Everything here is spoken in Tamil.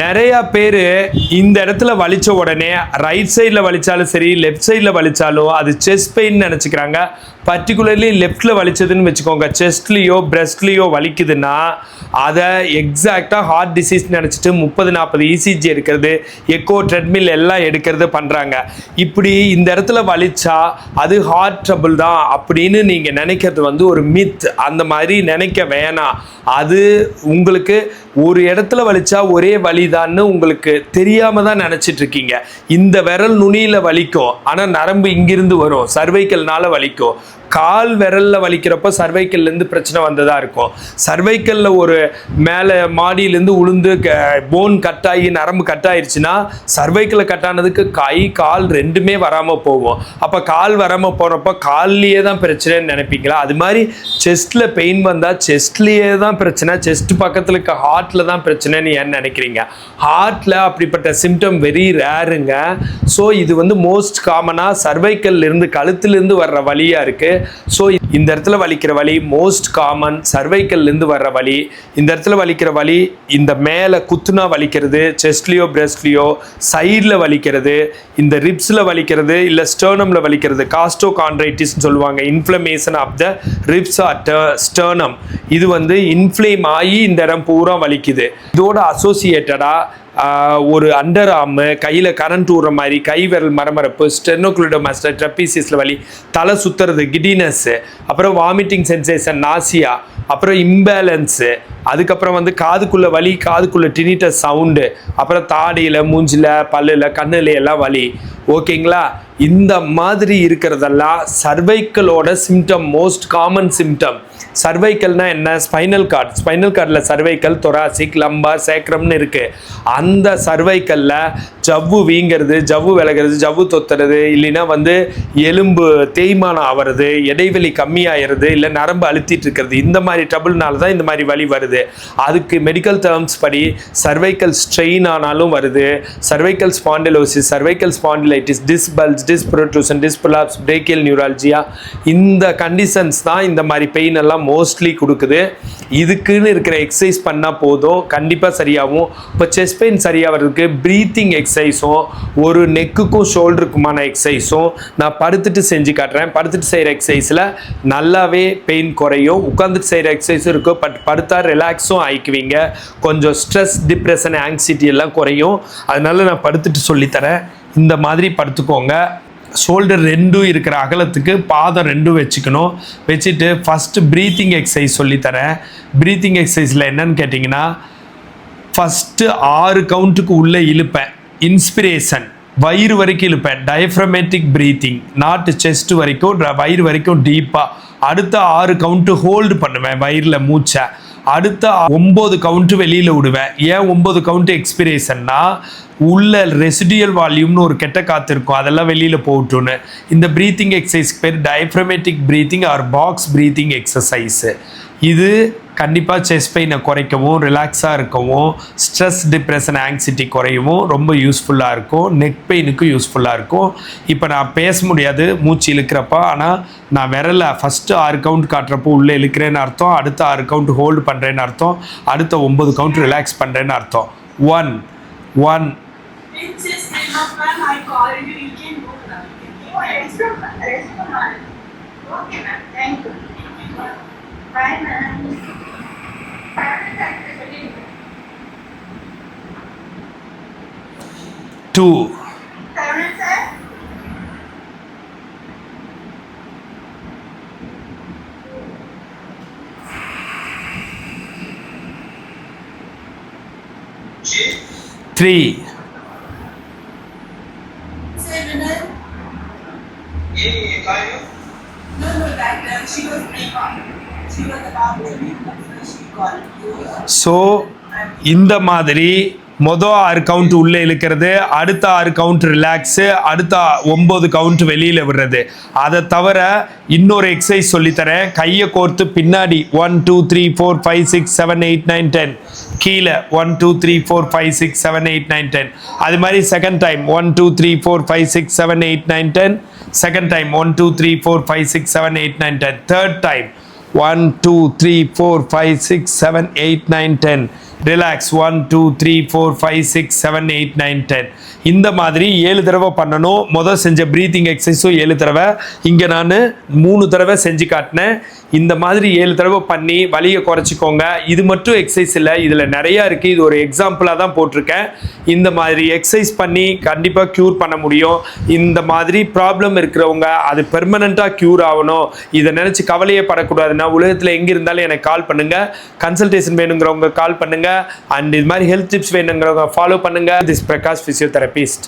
நிறைய பேர் இந்த இடத்துல வலித்த உடனே ரைட் சைடில் வலித்தாலும் சரி லெஃப்ட் சைடில் வலித்தாலும் அது செஸ்ட் பெயின் நினச்சிக்கிறாங்க. பர்டிகுலர்லி லெஃப்டில் வலிச்சதுன்னு வச்சுக்கோங்க. செஸ்ட்லேயோ பிரெஸ்ட்லேயோ வலிக்குதுன்னா அதை எக்ஸாக்டாக ஹார்ட் டிசீஸ் நினச்சிட்டு முப்பது நாற்பது இசிஜி எடுக்கிறது எக்கோ ட்ரெட்மில் எல்லாம் எடுக்கிறது பண்ணுறாங்க இப்படி இந்த இடத்துல வலிச்சா அது ஹார்ட் ட்ரபிள் தான் அப்படின்னு நீங்கள் நினைக்கிறது வந்து ஒரு மித் அந்த மாதிரி நினைக்க வேணாம். அது உங்களுக்கு ஒரு இடத்துல வலிச்சா ஒரே வலிதான்னு உங்களுக்கு தெரியாமல் தான் நினச்சிட்டு இருக்கீங்க இந்த விரல் நுனியில் வலிக்கும். ஆனால் நரம்பு இங்கிருந்து வரும். சர்வைக்கல்னால வலிக்கும். கால் விரல்ல வலிக்கிறப்ப சர்வைக்கல்ல இருந்து பிரச்சனை வந்ததா இருக்கும். சர்வைக்கல்ல ஒரு மேலே மாடியிலேருந்து உளுந்து போன் கட் ஆகி நரம்பு கட் ஆயிருச்சுன்னா சர்வைக்கல்ல கட் ஆனதுக்கு கை கால் ரெண்டுமே வராம போகும். அப்ப கால் வராம போறப்ப கால்லயே தான் பிரச்சனைன்னு நினைப்பீங்களா? அது மாதிரி செஸ்ட்ல பெயின் வந்தா செஸ்ட்லயே தான் பிரச்சனை செஸ்ட் பக்கத்துல இருக்க ஹார்ட்ல தான் பிரச்சனைன்னு ஏன் நினைக்கிறீங்க? ஹார்ட்ல அப்படிப்பட்ட சிம்டம் வெரி ரேருங்க ஸோ இது வந்து மோஸ்ட் காமனாக சர்வைக்கல்லிருந்து கழுத்துலேருந்து வர்ற வழியாக இருக்குது ஸோ இந்த இடத்துல வலிக்கிற வலி மோஸ்ட் காமன் சர்வைக்கல்லேருந்து வர்ற வலி இந்த இடத்துல வலிக்கிற வலி இந்த மேலே குத்துனா வலிக்கிறது செஸ்ட்லேயோ பிரஸ்ட்லேயோ சைடில் வலிக்கிறது இந்த ரிப்ஸில் வலிக்கிறது இல்லை ஸ்டர்னமில் வலிக்கிறது காஸ்டோ கான்ட்ரைட்டிஸ்னு சொல்லுவாங்க inflammation of the ribs or sternum இது வந்து இன்ஃப்ளேம் ஆகி இந்த இடம் பூரா வலிக்குது. இதோட அசோசியேட்டடாக ஒரு அண்டர் ஆர்மு கையில் கரண்ட் ஊடுற மாதிரி கை விரல் மரமரப்பு ஸ்டெர்னோக்ளிடோமாஸ்டர் ட்ரப்பீசியஸில் வலி தலை சுற்றுறது கிடினஸ்ஸு அப்புறம் வாமிட்டிங் சென்சேஷன் நாசியா அப்புறம் இம்பேலன்ஸு அதுக்கப்புறம் வந்து காதுக்குள்ளே வலி காதுக்குள்ளே டினிட்டஸ் சவுண்டு அப்புறம் தாடியில் மூஞ்சில் பல்லில் கண்ணுல எல்லாம் வலி. ஓகேங்களா இந்த மாதிரி இருக்கிறதெல்லாம் சர்வைக்கலோட சிம்டம் மோஸ்ட் காமன் சிம்டம் சர்வைக்கல்னா என்ன? ஸ்பைனல் கார்டு ஸ்பைனல் கார்டில் சர்வைக்கல் தொராசிக் லம்பா சேக்ரம்னு இருக்குது அந்த சர்வைக்கல்ல ஜவ்வு வீங்கிறது ஜவ்வு விலகிறது ஜவ்வு தொத்துறது இல்லைன்னா வந்து எலும்பு தேய்மானம் ஆகிறது இடைவெளி கம்மியாகிறது இல்லை நரம்பு அழுத்திட்டு இருக்கிறது. இந்த மாதிரி ட்ரபுள்னால தான் இந்த மாதிரி வலி வருது. அதுக்கு மெடிக்கல் டேர்ம்ஸ் படி சர்வைக்கல் ஸ்ட்ரெயின் ஆனாலும் வருது. Cervical spondylosis cervical spondylitis disc bulge disc protrusion disc prolapse brachial neuralgia இந்த கண்டிஷன்ஸ் தான் இந்த மாதிரி பெயின் எல்லாம் மோஸ்ட்லி கொடுக்குது. இதுக்குன்னு இருக்கிற எக்ஸசைஸ் பண்ணால் போதும் கண்டிப்பாக சரியாகும். இப்போ செஸ்ட் பெயின் சரியாகிறதுக்கு ப்ரீத்திங் எக்ஸசைஸும் ஒரு நெக்குக்கும் ஷோல்டருக்குமான எக்ஸசைஸும் நான் படுத்துட்டு செஞ்சு காட்டுறேன். படுத்துட்டு செய்கிற எக்ஸசைஸில் நல்லாவே பெயின் குறையும். உட்காந்துட்டு செய்கிற எக்ஸசைஸும் இருக்கும் பட் படுத்தா ரிலாக்ஸும் ஆயிக்குவீங்க. கொஞ்சம் ஸ்ட்ரெஸ் டிப்ரெஷன் ஆங்ஸைட்டி எல்லாம் குறையும். அதனால நான் படுத்துட்டு சொல்லித்தரேன். இந்த மாதிரி படுத்துக்கோங்க. ஷோல்டர் ரெண்டும் இருக்கிற அகலத்துக்கு பாதம் ரெண்டும் வச்சுக்கணும். வச்சுட்டு ஃபஸ்ட்டு ப்ரீத்திங் எக்ஸசைஸ் சொல்லித்தரேன். ப்ரீத்திங் எக்ஸசைஸில் என்னன்னு கேட்டிங்கன்னா ஃபஸ்ட்டு ஆறு கவுண்ட்டுக்கு உள்ளே இழுப்பேன். இன்ஸ்பிரேஷன் வயிறு வரைக்கும் இழுப்பேன். டயஃப்ரமேட்டிக் ப்ரீத்திங் நாட்டு செஸ்ட் வரைக்கும் வயிறு வரைக்கும் டீப்பாக அடுத்த ஆறு கவுண்ட்டு ஹோல்டு பண்ணுவேன் வயிறில் மூச்சை. அடுத்த ஒம்பது கவுண்ட்டு வெளியில் விடுவேன். ஏன் ஒம்பது கவுண்ட்டு எக்ஸ்பிரேஷன்னா உள்ள ரெசிடியல் வால்யூம்னு ஒரு கெட்ட காற்று இருக்கும். அதெல்லாம் வெளியில் போட்டுன்னு இந்த ப்ரீத்திங் எக்ஸசைஸ்க்கு பேர் diaphragmatic breathing or box breathing exercise இது கண்டிப்பாக செஸ் பெயினை குறைக்கவும் ரிலாக்ஸாக இருக்கவும் ஸ்ட்ரெஸ் டிப்ரெஷன் ஆங்ஸிட்டி குறையவும் ரொம்ப யூஸ்ஃபுல்லாக இருக்கும். நெக் பெயினுக்கு யூஸ்ஃபுல்லாக இருக்கும். இப்போ நான் பேச முடியாது மூச்சு இழுக்கிறப்ப. ஆனால் நான் விரல ஃபஸ்ட்டு ஆறு கவுண்ட் காட்டுறப்போ உள்ளே இழுக்கிறேன்னு அர்த்தம். அடுத்த ஆறு கவுண்ட் ஹோல்டு பண்ணுறேன்னு அர்த்தம். அடுத்த ஒம்பது கவுண்ட் ரிலாக்ஸ் பண்ணுறேன்னு அர்த்தம். One one two three so இந்த மாதிரி மொதல் ஆறு கவுண்ட் உள்ளே இழுக்கிறது அடுத்த ஆறு கவுண்ட் ரிலாக்ஸு அடுத்த ஒம்பது கவுண்ட் வெளியில் விடுறது. அதை தவிர இன்னொரு எக்ஸசைஸ் சொல்லித்தரேன். கையை கோர்த்து பின்னாடி one two three four five six seven eight nine ten கீழே one two three four five six seven eight nine ten அது மாதிரி second time one two three four five six seven eight nine ten second time one two three four five six seven eight nine ten third time one two three four five six seven eight nine ten relax one two three four five six seven eight nine ten இந்த மாதிரி ஏழு தடவை பண்ணணும். முதல் செஞ்ச ப்ரீத்திங் எக்ஸசைஸும் ஏழு தடவை. இங்கே நான் மூணு தடவை செஞ்சு காட்டினேன். இந்த மாதிரி ஏழு தடவை பண்ணி வலியை குறைச்சிக்கோங்க. இது மட்டும் எக்ஸசைஸ் இல்லை. இதில் நிறையா இருக்குது இது ஒரு எக்ஸாம்பிளாக தான் போட்டிருக்கேன். இந்த மாதிரி எக்ஸசைஸ் பண்ணி கண்டிப்பாக க்யூர் பண்ண முடியும். இந்த மாதிரி ப்ராப்ளம் இருக்கிறவங்க அது பெர்மனண்ட்டாக க்யூர் ஆகணும். இதை நினச்சி கவலையே படக்கூடாதுன்னா உலகத்தில் எங்கே இருந்தாலும் எனக்கு கால் பண்ணுங்கள் கன்சல்டேஷன் வேணுங்கிறவங்க கால் பண்ணுங்கள் அண்ட் இது மாதிரி ஹெல்த் டிப்ஸ் வேணுங்கிறவங்க ஃபாலோ பண்ணுங்கள் திஸ் பிரகாஷ் ஃபிசியோதெரபிஸ்ட்